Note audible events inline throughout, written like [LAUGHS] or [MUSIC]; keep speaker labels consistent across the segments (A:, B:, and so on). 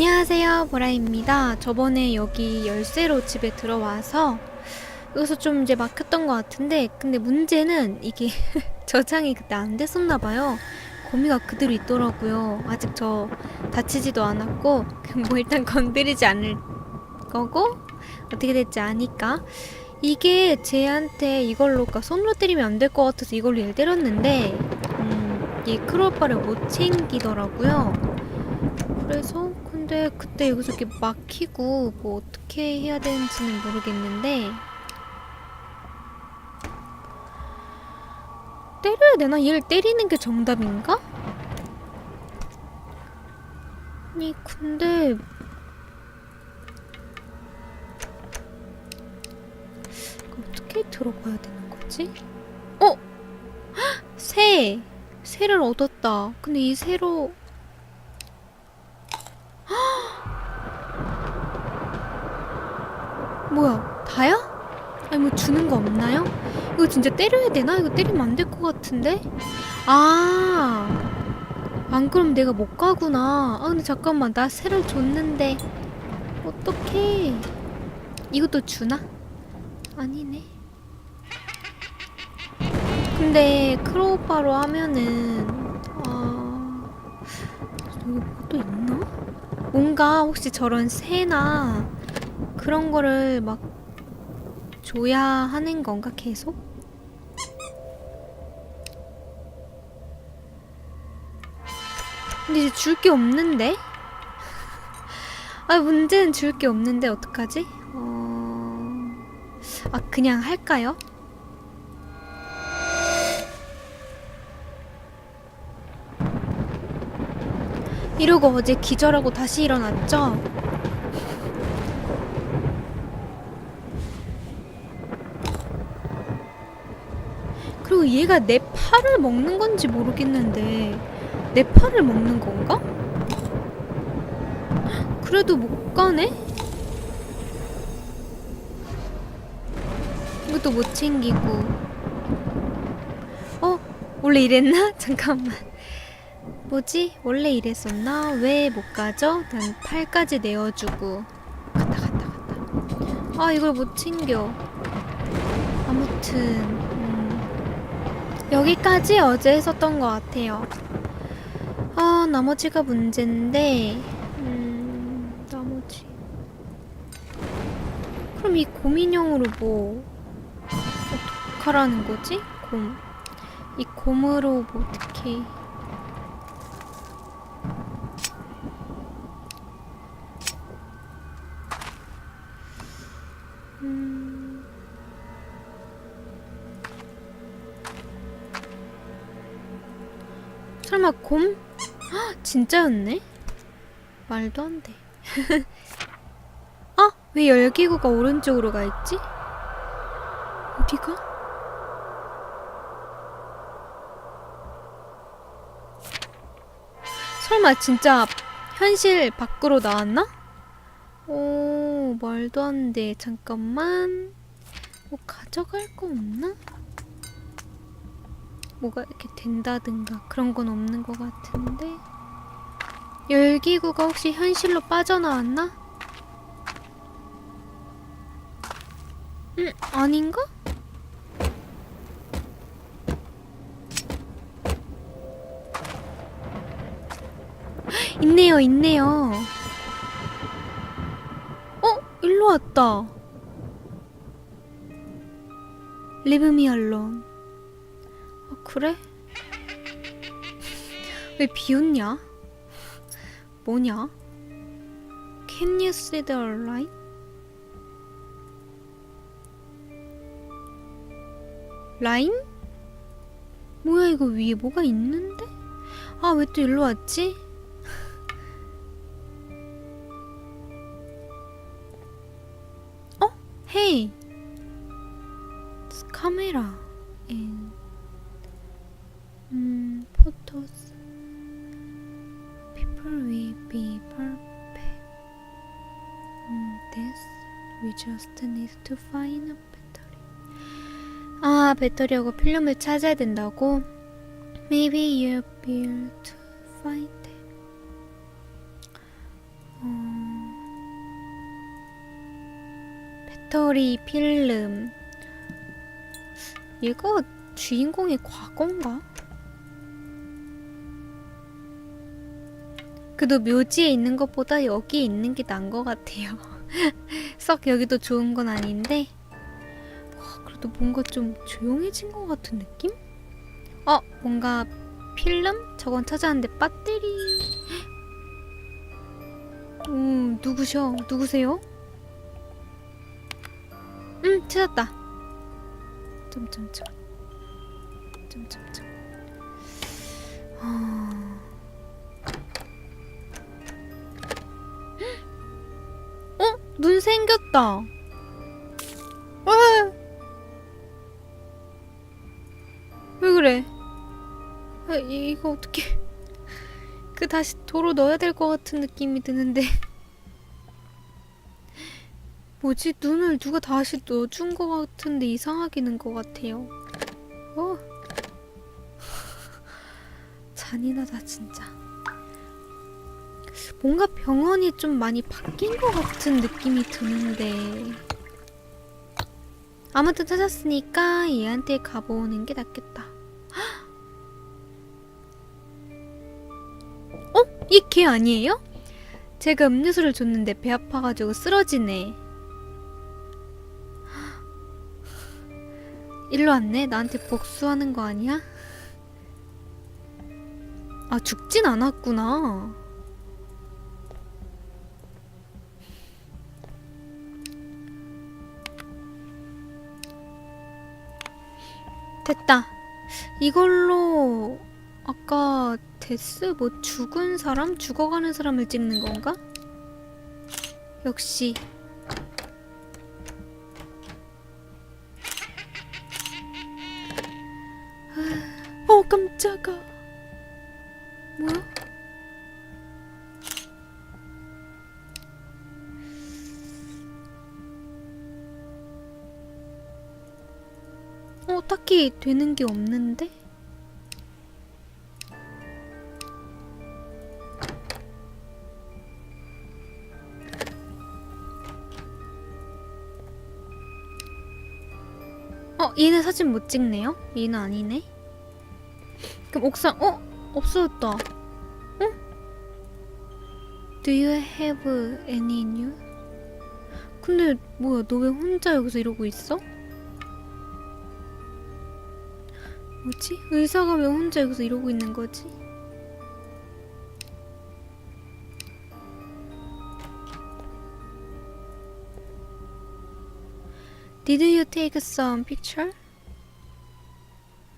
A: 안녕하세요 보라입니다. 저번에 여기 열쇠로 집에 들어와서 여기서 좀 이제 막혔던 것 같은데 근데 문제는 이게 [LAUGHS] 저장이 그때 안 됐었나 봐요. 거미가 그대로 있더라고요. 아직 저 다치지도 않았고 [LAUGHS] 뭐 일단 건드리지 않을 거고 어떻게 될지 아니까. 이게 쟤한테 이걸로 그러니까 손으로 때리면 안 될 것 같아서 이걸로 얘를 때렸는데 음, 이 크로바를 못 챙기더라고요. 그래서 근데 그때 여기서 이렇게 막히고 뭐 어떻게 해야 되는지는 모르겠는데 때려야 되나? 얘를 때리는 게 정답인가? 아니 근데 어떻게 들어가야 되는 거지? 어? 헉! [GASPS] 새! 새를 얻었다. 근데 이 새로 뭐야 다야? 아니 뭐 주는 거 없나요? 이거 진짜 때려야 되나? 이거 때리면 안 될 것 같은데? 아, 안 그럼 내가 못 가구나. 아 근데 잠깐만 나 새를 줬는데 어떡해? 이것도 주나? 아니네. 근데 크로우바로 하면은 아 여기 뭐또 있나? 뭔가 혹시 저런 새나 그런 거를 막 줘야 하는 건가 계속? 근데 이제 줄 게 없는데? [LAUGHS] 아 문제는 줄 게 없는데 어떡하지? 어... 아 그냥 할까요? 이러고 어제 기절하고 다시 일어났죠? 그리고 얘가 내 팔을 먹는 건지 모르겠는데 내 팔을 먹는 건가? 그래도 못 가네? 이것도 못 챙기고 어? 원래 이랬나? [LAUGHS] 잠깐만 뭐지? 원래 이랬었나? 왜 못 가죠? 난 팔까지 내어주고 갔다 갔다 갔다 아 이걸 못 챙겨 아무튼 음, 여기까지 어제 했었던 것 같아요 아 나머지가 문제인데 음, 나머지 그럼 이 곰인형으로 뭐 어떡하라는 거지? 곰. 이 곰으로 뭐 어떻게 설마 곰? 헉, 진짜였네? 말도 안 돼. 아, [LAUGHS] 왜 열기구가 오른쪽으로 가 있지? 어디가? 설마 진짜 현실 밖으로 나왔나? 오, 말도 안 돼. 잠깐만. 뭐 가져갈 거 없나? 뭐가 이렇게 된다든가 그런 건 없는 것 같은데. 열기구가 혹시 현실로 빠져나왔나? 음, 아닌가? [GASPS] 있네요, 있네요. 어? 일로 왔다. Leave me alone. 아, 그래? 왜 비웃냐? 뭐냐? Can you see the light? 라인? 뭐야 이거 위에 뭐가 있는데? 아 왜 또 일로 왔지? 어? 헤이 카메라 just need to find a battery. 아, 배터리하고 필름을 찾아야 된다고? Maybe you'll be able to find it. 어... 배터리, 필름. 이거 주인공이 과거인가? 그래도 묘지에 있는 것보다 여기 있는 게 나은 것 같아요. [LAUGHS] 썩 여기도 좋은 건 아닌데, 와, 그래도 뭔가 좀 조용해진 것 같은 느낌? 어, 뭔가 필름? 저건 찾았는데 배터리. [GASPS] 음, 누구셔? 누구세요? 음, 찾았다. 점점점. 점점점. 아. 어? 생겼다. 왜? 왜 그래? 아, 이- 이거 어떻게? 그 다시 도로 넣어야 될 것 같은 느낌이 드는데. 뭐지? 눈을 누가 다시 넣어준 것 같은데 이상하게 는것 같아요. 어. [LAUGHS] 잔인하다 진짜. 뭔가 병원이 좀 많이 바뀐 것 같은 느낌이 드는데. 아무튼 찾았으니까 얘한테 가보는 게 낫겠다. 어? 이 걔 아니에요? 제가 음료수를 줬는데 배 아파가지고 쓰러지네. 일로 왔네? 나한테 복수하는 거 아니야? 아, 죽진 않았구나. 됐다. 이걸로 아까 데스 뭐 죽은 사람? 죽어가는 사람을 찍는 건가? 역시 어 깜짝아 어 딱히 되는 게 없는데? 어 얘는 사진 못 찍네요? 얘는 아니네 그럼 옥상 어 없어졌다. 응? Do you have any new? 근데 뭐야 너 왜 혼자 여기서 이러고 있어? 뭐지? 의사가 왜 혼자 여기서 이러고 있는 거지? Did you take some picture?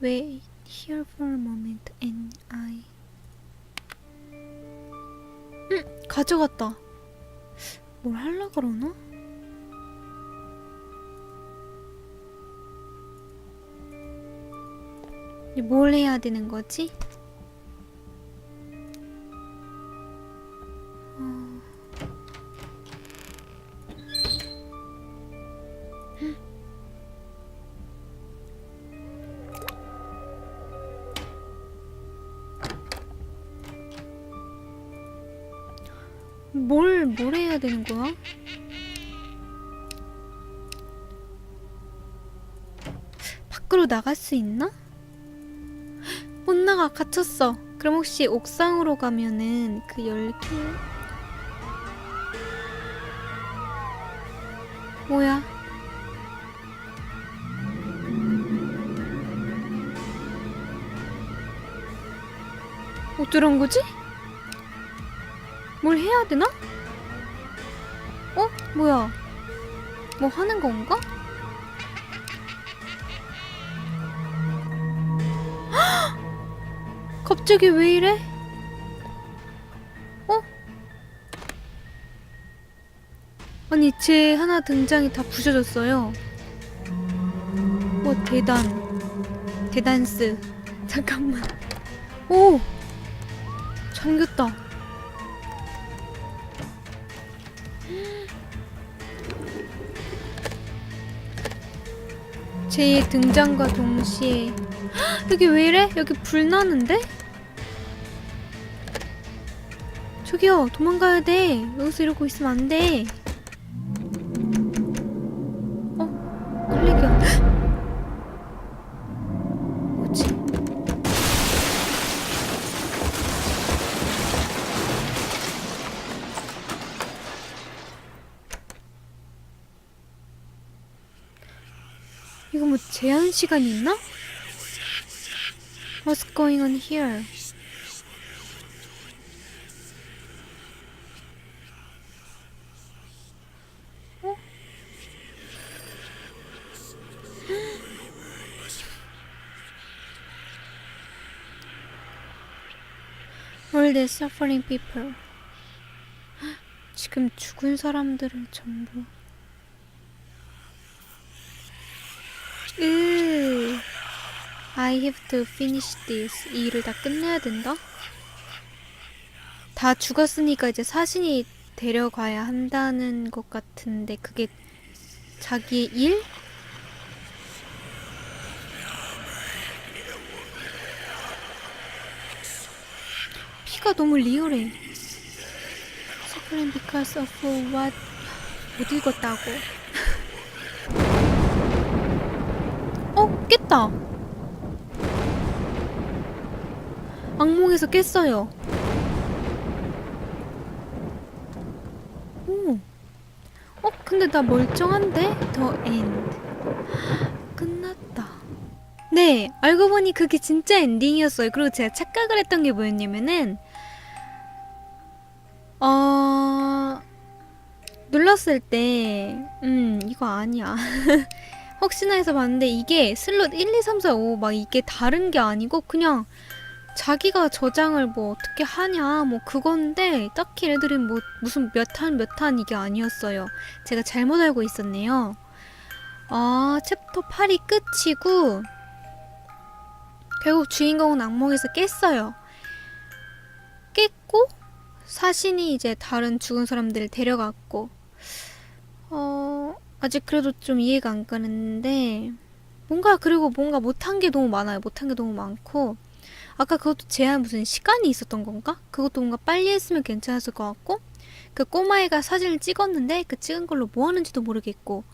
A: Wait here for a moment and I 응! 가져갔다 뭘 할라 그러나? 뭘 해야 되는 거지? 어... 뭘, 뭘 해야 되는 거야? 밖으로 나갈 수 있나? 못 나가, 갇혔어. 그럼 혹시 옥상으로 가면은 그 열기. 뭐야? 어쩌란 거지? 뭘 해야 되나? 어? 뭐야? 뭐 하는 건가? 갑자기 왜 이래? 어? 아니 제 하나 등장이 다 부셔졌어요. 어 대단 대단스 잠깐만 오 잠겼다. [GASPS] 제 등장과 동시에 헉, [GASPS] 여기 왜 이래? 여기 불 나는데? 저기요 도망가야 돼 여기서 이러고 있으면 안돼 어? 끌리기야 뭐지? 이거 뭐 제한 시간이 있나? What's going on here? All the suffering people. 지금 죽은 사람들을 전부. 으. I have to finish this. 이 일을 다 끝내야 된다? 다 죽었으니까 이제 사신이 데려가야 한다는 것 같은데 그게 자기의 일? 피가 너무 리얼해. Suffering because of what 못 읽었다고. 어 깼다. 악몽에서 깼어요. 오. 어 근데 나 멀쩡한데? 더 엔드. 끝났다. 네, 알고 보니 그게 진짜 엔딩이었어요. 그리고 제가 착각을 했던 게 뭐였냐면은, 어, 눌렀을 때, 음, 이거 아니야. [LAUGHS] 혹시나 해서 봤는데 이게 슬롯 1, 2, 3, 4, 5 막 이게 다른 게 아니고 그냥 자기가 저장을 뭐 어떻게 하냐 뭐 그건데 딱히 애들이 뭐 무슨 몇탄몇탄 이게 아니었어요. 제가 잘못 알고 있었네요. 아, 챕터 8이 끝이고 결국 주인공은 악몽에서 깼어요. 깼고 사신이 이제 다른 죽은 사람들을 데려갔고 어 아직 그래도 좀 이해가 안 가는데 뭔가 그리고 뭔가 못한 게 너무 많아요. 못한 게 너무 많고 아까 그것도 제한 무슨 시간이 있었던 건가? 그것도 뭔가 빨리 했으면 괜찮았을 것 같고 그 꼬마애가 사진을 찍었는데 그 찍은 걸로 뭐 하는지도 모르겠고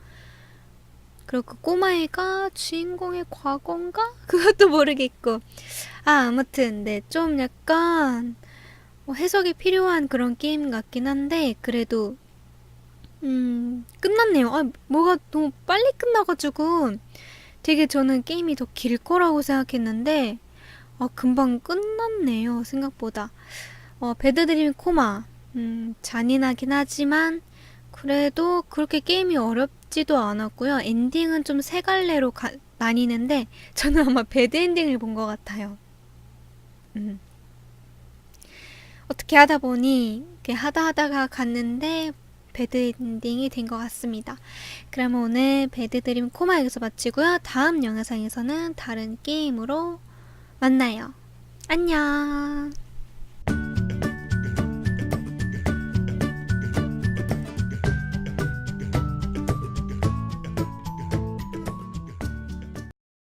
A: 그리고 그 꼬마애가 주인공의 과거인가? [LAUGHS] 그것도 모르겠고 아 아무튼 네 좀 약간 뭐 해석이 필요한 그런 게임 같긴 한데 그래도 음 끝났네요. 아 뭐가 너무 빨리 끝나가지고 되게 저는 게임이 더 길 거라고 생각했는데 아 금방 끝났네요 생각보다. 어 배드드림 코마 음 잔인하긴 하지만 그래도 그렇게 게임이 어렵지도 않았고요. 엔딩은 좀 세 갈래로 가, 나뉘는데 저는 아마 배드 엔딩을 본 것 같아요. 음. 어떻게 하다 보니 이렇게 하다 하다가 갔는데 배드 엔딩이 된 것 같습니다. 그럼 오늘 배드 드림 코마 여기서 마치고요. 다음 영상에서는 다른 게임으로 만나요. 안녕.